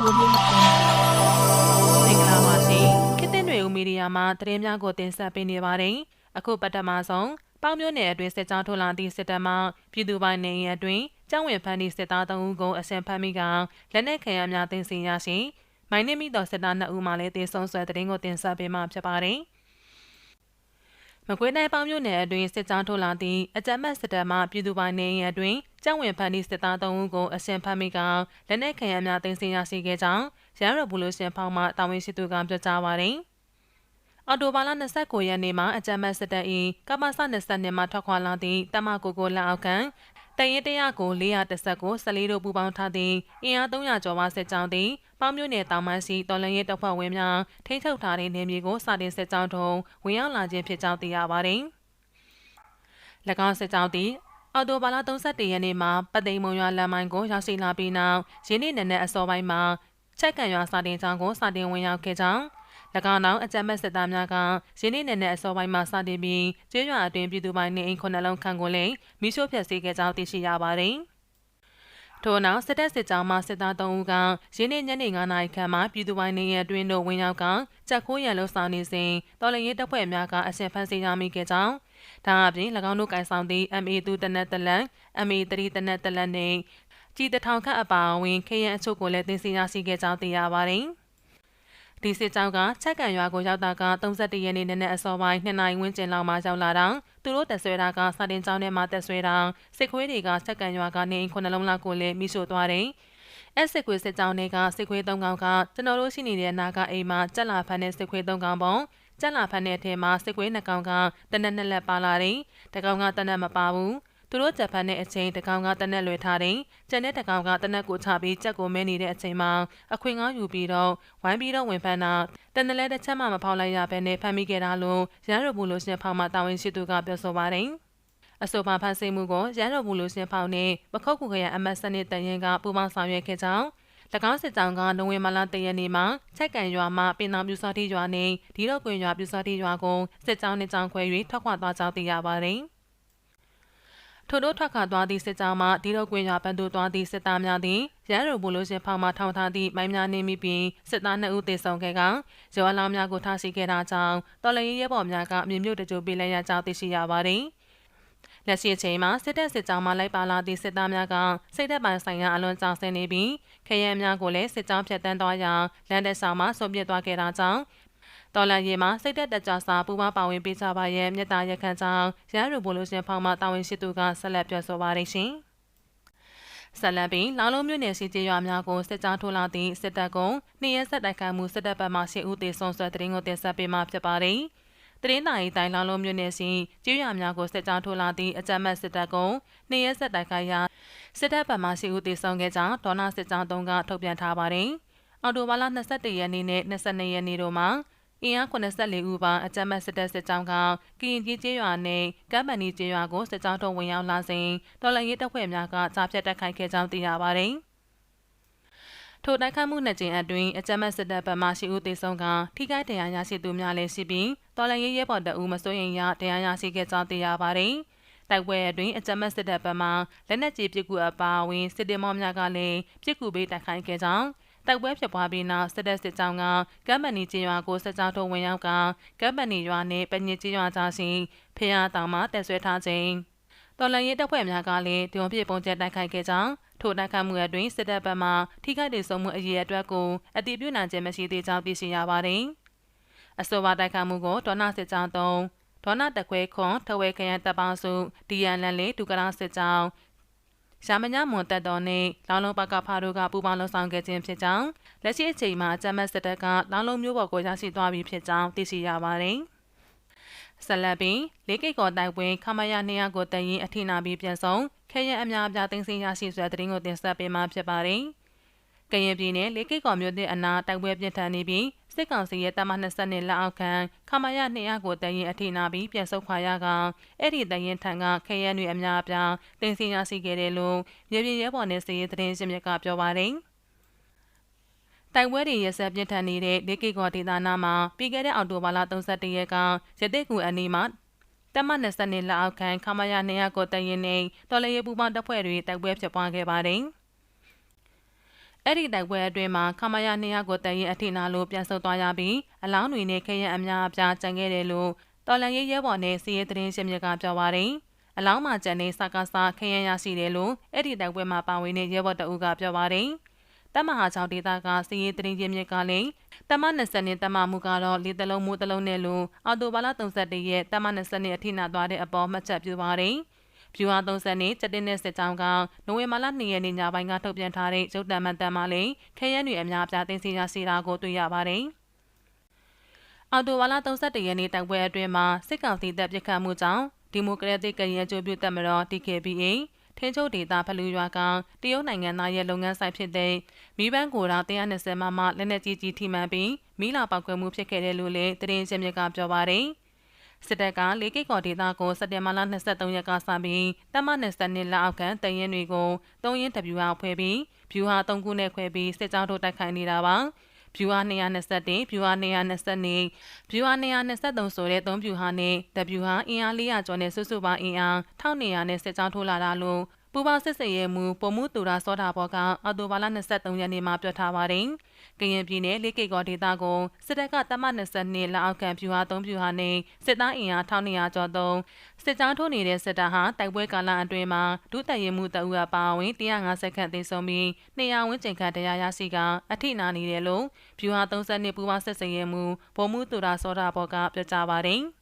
ကိုရင်းတင်မင်္ဂလာပါရှင်ခေတ်သစ်တွေဦးမီဒီယာမှာသတင်းများကိုတင်ဆက်ပေးနေပါတယ်အခုပထမဆုံးပေါင်းမျိုးနယ်အတွင်းစစ်ကြောင်းထိုးလာသည့်စစ်တပ်မှပြည်သူပိုင်နေအိမ်အတွင်းကျောင်းဝင်ဖမ်းသည့်စစ်သား3ဦးကိုအစင်ဖမ်းမိကလက်နက်ခဲယမ်းများတင်စီရရှိမိုင်းနှင့်မိသောစစ်သား2ဦးမှလည်းတေဆုံးဆွဲသတင်းကိုတင်ဆက်ပေးမှာဖြစ်ပါတယ် မကွေးတိုင်းပေါင်းမြို့နယ်အတွင်းစစ်ကြောင်းထိုးလာသည့်အကြမ်းဖက်စစ်တပ်မှပြည်သူပိုင်နေအိမ်အတွင်းကျောင်းဝင်ဖမ်းသည့်စစ်သား3ဦးကိုအစင်ဖမ်းမိကလက်နက်ခဲယမ်းများတင်စီရရှိခဲ့ကြောင်းရန်ရဘူလိုရှင်ဖောင်းမှတာဝန်ရှိသူကပြောကြားပါတယ်။အော်တိုဘာလ29ရက်နေ့မှာအကြမ်းဖက်စစ်တပ်၏ကမ္ဘာစ22မှာထွက်ခွာလာသည့်တမကိုကိုလက်အောက်ခံ တရင်တရကို410ကို14တို့ပူးပေါင်းထားသည့်အင်အား300ကျော်ပါစစ်ကြောင်းသည်ပေါင်းမြို့နယ်တောင်ပိုင်းစီတော်လန်ရဲတပ်ဖွဲ့ဝင်များထိန်းချုပ်ထားတဲ့နေမြေကိုစတင်စစ်ကြောင်းထုံဝင်ရောက်လာခြင်းဖြစ်ကြောင်းသိရပါတယ်။၎င်းစစ်ကြောင်းသည်အော်တိုဘာလ31ရက်နေ့မှာပတ်သိမ်မုံရွာလမ်းမိုင်းကိုရောက်ရှိလာပြီးနောက်ရင်းနှီးနယ်နဲ့အစောပိုင်းမှာချက်ကန်ရွာစာတင်ကျောင်းကိုစာတင်ဝင်ရောက်ခဲ့ကြောင်း၎ င်းနောက်အကြမ်းမဲ့စစ်သားများကရင်းနှီးနယ်နဲ့အစောပိုင်းမှာစတင်ပြီးကျေးရွာအတွင်းပြည်သူပိုင်းနေအိမ်ခုနှစ်လုံးခန့်ကိုလည်းမိရှို့ဖျက်ဆီးခဲ့ကြောင်းသိရှိရပါတယ်။ထို့နောက်စစ်တပ်စစ်ကြောင်းမှစစ်သား3ဦးကရင်းနှီးညနေ9နာရီခန့်မှာပြည်သူပိုင်းနေရအတွင်းတို့ဝင်ရောက်ကကြက်ခိုးရန်လှုပ်ဆောင်နေစဉ်တော်လရင်တပ်ဖွဲ့များကအဆင်ဖန်ဆီးရမိခဲ့ကြောင်းဒါအပြင်၎င်းတို့ကန်ဆောင်သည့် MA2 တနက်တလန် MA3 တနက်တလန်နှင့်ကြည်တထောင်ခန့်အပါအဝင်ခရရန်အချို့ကိုလည်းတင်စီရရှိခဲ့ကြောင်းသိရပါတယ်။ ဒီစစ်ကြောင်းကချက်ကန်ရွာကိုရောက်တာက31ရက်နေ့နက်အစောပိုင်း2နာရီဝန်းကျင်လောက်မှရောက်လာတော့သူတို့တက်ဆွဲတာကစာတင်ကျောင်းထဲမှာတက်ဆွဲတာစစ်ခွေးတွေကချက်ကန်ရွာကနေအိမ်ခုနှလုံးလောက်ကိုလည်းမိရှို့သွားတယ်။အဲစစ်ခွေးစစ်ကြောင်းတွေကစစ်ခွေး၃ကောင်ကကျွန်တော်တို့ရှိနေတဲ့နာကအိမ်မှာကြက်လာဖမ်းတဲ့စစ်ခွေး၃ကောင်ပုံကြက်လာဖမ်းတဲ့အထက်မှာစစ်ခွေးနှစ်ကောင်ကတနက်နှစ်လက်ပါလာတယ်။တကောင်ကတနက်မပါဘူး။ သူတို့ဂျပန်နဲ့အချိန်တကောင်ကတနက်လွယ်ထားတယ်။ကျန်တဲ့တကောင်ကတနက်ကိုချပြီးကြက်ကိုမဲနေတဲ့အချိန်မှာအခွင့်ကောင်းယူပြီးတော့ဝိုင်းပြီးတော့ဝင်ဖမ်းတာတနက်လဲတစ်ချက်မှမဖောက်လိုက်ရဘဲနဲ့ဖမ်းမိခဲ့တာလို့ရန်ရဘူးလို့ရှင်ဖောက်မှတာဝန်ရှိသူကပြောဆိုပါတယ်။အဆိုပါဖန်ဆင်းမှုကိုရန်တော်ဘူးလို့ရှင်ဖောင်းနဲ့ပခုတ်ကူခရအမတ်စနစ်တရင်ကပူပေါင်းဆောင်ရွက်ခဲ့ကြောင်း၎င်းစစ်ကြောင်းကနိုဝင်ဘာလတရက်နေ့မှာချက်ကန်ရွာမှပင်တော်ပြူစောတိရွာနဲ့ဒီတော့ကွင်ရွာပြူစောတိရွာကိုစစ်ကြောင်းနဲ့ကြောင်းခွဲ၍ထွက်ခွာသွားကြောင်းသိရပါတယ်။ ထို့တို့ထွက်ခွာသွားသည့်စစ်ကြောင်းမှဒီတော့ကွင်ရွာပန်းတို့သွားသည့်စစ်သားများသည်ရန်ရိုဘူလိုရှင်ဖောင်မှထောင်ထားသည့်မိုင်းများနှင်းမိပြီးစစ်သား2ဦးသေဆုံးခဲ့ကရောအလောင်းများကိုထားရှိခဲ့တာကြောင့်တော်လရင်ရဲဘော်များကအမြင့်မြုပ်တကြိုပေးလိုက်ရကြောင်းသိရှိရပါတယ်။လက်ရှိအချိန်မှာစစ်တပ်စစ်ကြောင်းမှလိုက်ပါလာသည့်စစ်သားများကစိတ်သက်ပိုင်းဆိုင်ရာအလွန်ကြောင်ဆင်းနေပြီးခရဲများကိုလည်းစစ်ကြောင်းဖြတ်တန်းသွားရာလမ်းတက်ဆောင်မှဆွန့်ပစ်သွားခဲ့တာကြောင့် တော်လန်ရေးမှာစိတ်သက်တကြစာပူးပေါင်းပါဝင်ပေးကြပါရဲ့မြတ်တာရခန့်ကြောင်းရန်ရူဘိုလိုရှင်ဖောင်မှတာဝန်ရှိသူကဆက်လက်ပြောဆိုပါရရှင်။ဆက်လက်ပြီးလောင်လုံးမြို့နယ်စီကျေးရွာများကိုစစ်ကြောင်းထိုးလာသည့်စစ်တပ်ကုန်းနေရက်ဆက်တိုက်ခိုက်မှုစစ်တပ်ဘက်မှရှေ့ဦးတေဆုံးဆွဲတဲ့ရင်ကိုတင်ဆက်ပေးမှာဖြစ်ပါတယ်။တရင်တိုင်းတိုင်းလောင်လုံးမြို့နယ်စီကျေးရွာများကိုစစ်ကြောင်းထိုးလာသည့်အကြမ်းမဲ့စစ်တပ်ကုန်းနေရက်ဆက်တိုက်ခိုက်ရာစစ်တပ်ဘက်မှရှေ့ဦးတေဆုံးခဲ့ကြောင်းဒေါနာစစ်ကြောင်းတုံးကထုတ်ပြန်ထားပါတယ်။အော်တိုဘာလ22ရက်နေ့နဲ့22ရက်နေ့တို့မှာ အင်အား84ဦးပါအကြမ်းဖက်စစ်တပ်စစ်ကြောင်းကကရင်ကြီးကျေးရွာနဲ့ကမ်ပဏီကျေးရွာကိုစစ်ကြောင်းထုံဝင်ရောက်လာစဉ်တော်လှန်ရေးတပ်ဖွဲ့များကကြားဖြတ်တိုက်ခိုက်ခဲ့ကြောင်းသိရပါတယ်။ထိုတိုက်ခိုက်မှုနှစ်ကြိမ်အတွင်းအကြမ်းဖက်စစ်တပ်ဗမာရှိဦးသေဆုံးကထိခိုက်ဒဏ်ရာရရှိသူများလည်းရှိပြီးတော်လှန်ရေးရဲဘော်တအူးမစိုးရင်ရဒဏ်ရာရရှိခဲ့ကြောင်းသိရပါတယ်။တိုက်ပွဲအတွင်းအကြမ်းဖက်စစ်တပ်ဗမာလက်နက်ကြီးပစ်ကူအပါအဝင်စစ်တေမောများကလည်းပစ်ကူပေးတိုက်ခိုက်ခဲ့ကြောင်း တိုက်ပွဲဖြစ်ပွားပြီးနောက်စစ်တပ်စစ်ကြောင်းကကမ်ပဏီကျေးရွာကိုစစ်ကြောင်းထုတ်ဝင်ရောက်ကကမ်ပဏီရွာနှင့်ပညစ်ကျေးရွာကြားရှိဖျားတောင်မှတက်ဆွဲထားခြင်းတော်လန်ရေးတပ်ဖွဲ့များကလည်းတွန်းပြပုံကျတိုက်ခိုက်ခဲ့ကြောင်းထိုတိုက်ခိုက်မှုအတွင်းစစ်တပ်ဘက်မှထိခိုက်ဒေဆုံးမှုအရေးအတွက်ကိုအတိပြုနိုင်ခြင်းမရှိသေးကြောင်းသိရှိရပါတယ်။အဆိုပါတိုက်ခိုက်မှုကိုဒေါနာစစ်ကြောင်းသုံးဒေါနာတခွဲခွန်ထဝဲခရန်တပ်ပေါင်းစုဒီယန်လန်လေးဒုကရာစစ်ကြောင်း ရှာမညမွန်တက်တော်နဲ့လောင်လုံးပကဖာတို့ကပူပေါင်းလှုပ်ဆောင်ခဲ့ခြင်းဖြစ်ကြောင်းလက်ရှိအချိန်မှာဂျမတ်စစ်တပ်ကလောင်လုံးမျိုးပေါ်ကိုရရှိသွားပြီဖြစ်ကြောင်းသိရှိရပါတယ်။ဆက်လက်ပြီးလေးကိတ်ကော်တိုက်ပွဲခမရ200ကိုတရင်အထိနာပြီးပြန်ဆုံးခဲရအများအပြားသိမ်းဆည်းရရှိစွာတရင်ကိုတင်ဆက်ပေးမှာဖြစ်ပါတယ်။ကရင်ပြည်နယ်လေးကိတ်ကော်မြို့တဲ့အနာတိုက်ပွဲပြင်းထန်နေပြီး စစ်ကောင်စီရဲ့တမ20နှစ်လက်အောက်ခံခမာယ200ကိုတရင်အထိနာပြီးပြန်ဆုတ်ခွာရကအဲ့ဒီတရင်ထံကခရဲတွေအများအပြားတင်စီရရှိခဲ့တယ်လို့မြေပြင်ရဲဘော်နဲ့စီရေးသတင်းရှင်မြစ်ကပြောပါတယ်တိုင်ပွဲတွေရဆက်ပြင်းထန်နေတဲ့ဒေကိကောဒေသနာမှာပြီးခဲ့တဲ့အောက်တိုဘာလ31ရက်ကရတိကူအနီးမှာတမ20နှစ်လက်အောက်ခံခမာယ200ကိုတရင်နဲ့တော်လရေပူပေါင်းတပ်ဖွဲ့တွေတိုက်ပွဲဖြစ်ပွားခဲ့ပါတယ်။ အဲ့ဒီတိုက်ပွဲအတွင်းမှာခမရ200ကိုတည်ရင်အထိနာလို့ပြန်ဆုတ်သွားရပြီးအလောင်းတွေနဲ့ခရရအများအပြားကျန်ခဲ့တယ်လို့တော်လန်ရေးရဲဘော်နဲ့စီးရဲသတင်းရှင်မြစ်ကပြောပါတယ်။အလောင်းမှာကျန်တဲ့စကားစားခရရရရှိတယ်လို့အဲ့ဒီတိုက်ပွဲမှာပါဝင်တဲ့ရဲဘော်တအုပ်ကပြောပါတယ်။တမဟာချောင်းဒေသကစီးရဲသတင်းရှင်မြစ်ကလည်းတမ20နဲ့တမမှုကတော့လေတလုံးမိုးတလုံးနဲ့လို့အော်တိုဘာလ31ရက်တမ20နဲ့အထိနာသွားတဲ့အပေါ်မှတ်ချက်ပြုပါတယ်။ ဗျူဟာ30နှစ်တက်တဲ့နဲ့စစ်ကြောင်းကနိုဝင်ဘာလ2ရက်နေ့ညပိုင်းကထုတ်ပြန်ထားတဲ့ရုပ်တံမှန်တမ်းမှာလည်းခရဲတွေအများပြားတင်စီရစီတာကိုတွေ့ရပါတယ်။အော်တိုဝါလာ31ရက်နေ့တိုက်ပွဲအတွင်းမှာစစ်ကောင်စီတပ်ပစ်ခတ်မှုကြောင့်ဒီမိုကရက်တစ်ကရင်ကျိုးပြုတပ်မတော် DKBA ထင်းချုပ်ဒေတာဖလူရွာကတရုတ်နိုင်ငံသားရဲ့လုပ်ငန်းဆိုင်ဖြစ်တဲ့မိဘန်းကိုရာ120မမလက်နက်ကြီးကြီးထိမှန်ပြီးမိလာပောက်ကွဲမှုဖြစ်ခဲ့တယ်လို့လည်းသတင်းရှင်မြစ်ကပြောပါတယ်။ စစ်တပ်ကလေးကိတ်ကော်ဒေသကိုစက်တင်ဘာလ23ရက်ကစပြီးတမ22လက်အောက်ခံတရင်တွေကိုသုံးရင်တဗျူဟာဖွဲပြီးဗျူဟာ3ခုနဲ့ခွဲပြီးစစ်ကြောင်းတို့တိုက်ခိုက်နေတာပါဗျူဟာ221ဗျူဟာ222ဗျူဟာ223ဆိုတဲ့3ဗျူဟာနဲ့တဗျူဟာအင်အား400ကျော်နဲ့စုစုပေါင်းအင်အား1200နဲ့စစ်ကြောင်းထိုးလာတာလို့ ပူပေါင်းစစ်စရဲမှုပုံမှုတူရာစောတာဘောကအော်တိုဘာလ23ရက်နေ့မှာပြောထားပါတယ်။ကရင်ပြည်နယ်လေးကိတ်ကောဒေသကိုစစ်တပ်ကတမ22လက်အောက်ခံဖြူဟာ3ဖြူဟာနဲ့စစ်သားအင်အား1200ကျော်သုံးစစ်ကြောင်းထိုးနေတဲ့စစ်တပ်ဟာတိုက်ပွဲကာလအတွင်းမှာဒုတပ်ရင်မှုတအူအပါအဝင်150ခန့်သေဆုံးပြီး200ဝန်းကျင်ခန့်တရားရရှိကအထိနာနေတယ်လို့ဖြူဟာ32ပူပေါင်းစစ်စရဲမှုပုံမှုတူရာစောတာဘောကပြောကြားပါတယ်။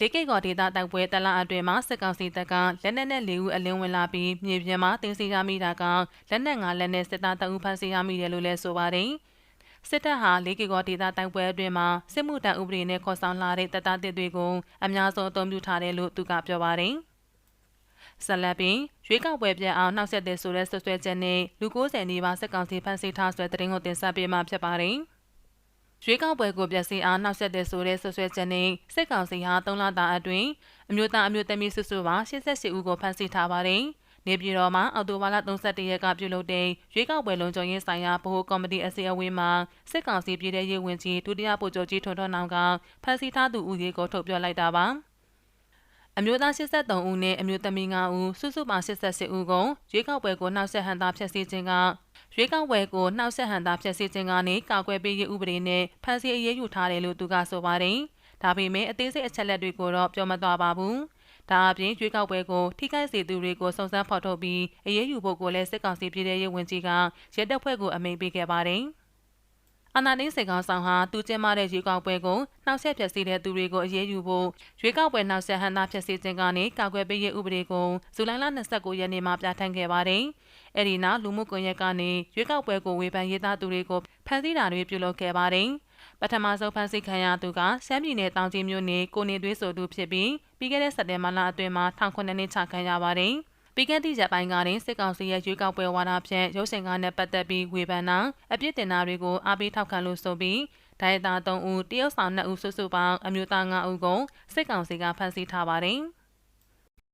လေးကိတ်ကော်ဒေသတိုက်ပွဲတလအတွင်းမှာစစ်ကောင်စီတပ်ကလက်နက်နဲ့လေးဦးအလင်းဝင်လာပြီးမြေပြင်မှာတင်စီရမိတာကလက်နက်ငါလက်နဲ့စစ်သားတအုပ်ဖမ်းဆီးရမိတယ်လို့လည်းဆိုပါတယ်။စစ်တပ်ဟာလေးကေကောဒေသတိုက်ပွဲအတွင်းမှာစစ်မှုထမ်းဥပဒေနဲ့ခေါ်ဆောင်လာတဲ့တပ်သားတစ်တွေကိုအများဆုံးအသုံးပြုထားတယ်လို့သူကပြောပါတယ်။ဆလပင်ရွေးကောက်ပွဲပြအောင်နှောက်ဆက်တဲ့ဆိုတဲ့ဆွဆွဲချက်နဲ့လူ90နီးပါးစစ်ကောင်စီဖမ်းဆီးထားဆွဲတဲ့တင်ကိုတင်ဆက်ပေးမှဖြစ်ပါတယ်။ ရွေးကောက်ပွဲကိုပြစီအားနှောက်ယှက်တဲ့ဆိုတဲ့ဆွဆွဲချက်နဲ့စစ်ကောင်စီဟာ၃လတာအတွင်းအမျိုးသားအမျိုးသမီးစုစုပေါင်း88ဦးကိုဖမ်းဆီးထားပါတယ်။နေပြည်တော်မှာအော်တိုဘာလ31ရက်ကပြုလုပ်တဲ့ရွေးကောက်ပွဲလုံခြုံရေးဆိုင်ရာဗဟိုကော်မတီအစည်းအဝေးမှာစစ်ကောင်စီပြည်ထရေးဝန်ကြီးဒုတိယဗိုလ်ချုပ်ကြီးထွန်းထွန်းနောင်ကဖမ်းဆီးထားသူဦးရေကိုထုတ်ပြောလိုက်တာပါ။ အမျိုးသား83ဦးနဲ့အမျိုးသမီး9ဦးစုစုပေါင်း88ဦးကိုရွေးကောက်ပွဲကိုနှောက်ယှက်ဟန်တာဖျက်ဆီးခြင်းကရွေးကောက်ပွဲကိုနှောက်ယှက်ဟန်တာဖျက်ဆီးခြင်းကနေကာကွယ်ပေးရေးဥပဒေနဲ့ဖမ်းဆီးအရေးယူထားတယ်လို့သူကဆိုပါတယ်။ဒါပေမဲ့အသေးစိတ်အချက်လက်တွေကိုတော့ပြောမသွားပါဘူး။ဒါအပြင်ရွေးကောက်ပွဲကိုထိခိုက်စေသူတွေကိုစုံစမ်းဖော်ထုတ်ပြီးအရေးယူဖို့ကိုလည်းစစ်ကောင်စီပြည်ထရေးဝန်ကြီးကရဲတပ်ဖွဲ့ကိုအမိန့်ပေးခဲ့ပါတယ်။ အနာသိစေကောင်ဆောင်ဟာသူကျင်းပတဲ့ရွေးကောက်ပွဲကိုနှောက်ယှက်ဖျက်ဆီးတဲ့သူတွေကိုအရေးယူဖို့ရွေးကောက်ပွဲနှောက်ယှက်ဟန်တာဖျက်ဆီးခြင်းကနေကာကွယ်ပေးရေးဥပဒေကိုဇူလိုင်လ29ရက်နေ့မှာပြဋ္ဌာန်းခဲ့ပါတယ်။အဲ့ဒီနောက်လူမှုကွန်ရက်ကနေရွေးကောက်ပွဲကိုဝေဖန်ရေးသားသူတွေကိုဖမ်းဆီးတာတွေပြုလုပ်ခဲ့ပါတယ်။ပထမဆုံးဖမ်းဆီးခံရသူကရှမ်းပြည်နယ်တောင်ကြီးမြို့နယ်ကိုနေသွေးဆိုသူဖြစ်ပြီးပြီးခဲ့တဲ့စက်တင်ဘာလအတွင်းမှာထောင်ခုနှစ်နှစ်ချခံရပါတယ်။ ပြီးခဲ့သည့်ရက်ပိုင်းကတွင်စစ်ကောင်စီရဲ့ရွေးကောက်ပွဲဝါဒဖြန့်ရုပ်ရှင်ကားနဲ့ပတ်သက်ပြီးဝေဖန်တာအပြစ်တင်တာတွေကိုအားပေးထောက်ခံလို့ဆိုပြီးဒိုင်တာ3ဦးတရုတ်ဆောင်2ဦးစုစုပေါင်းအမျိုးသား9ဦးကိုစစ်ကောင်စီကဖမ်းဆီးထားပါတယ်။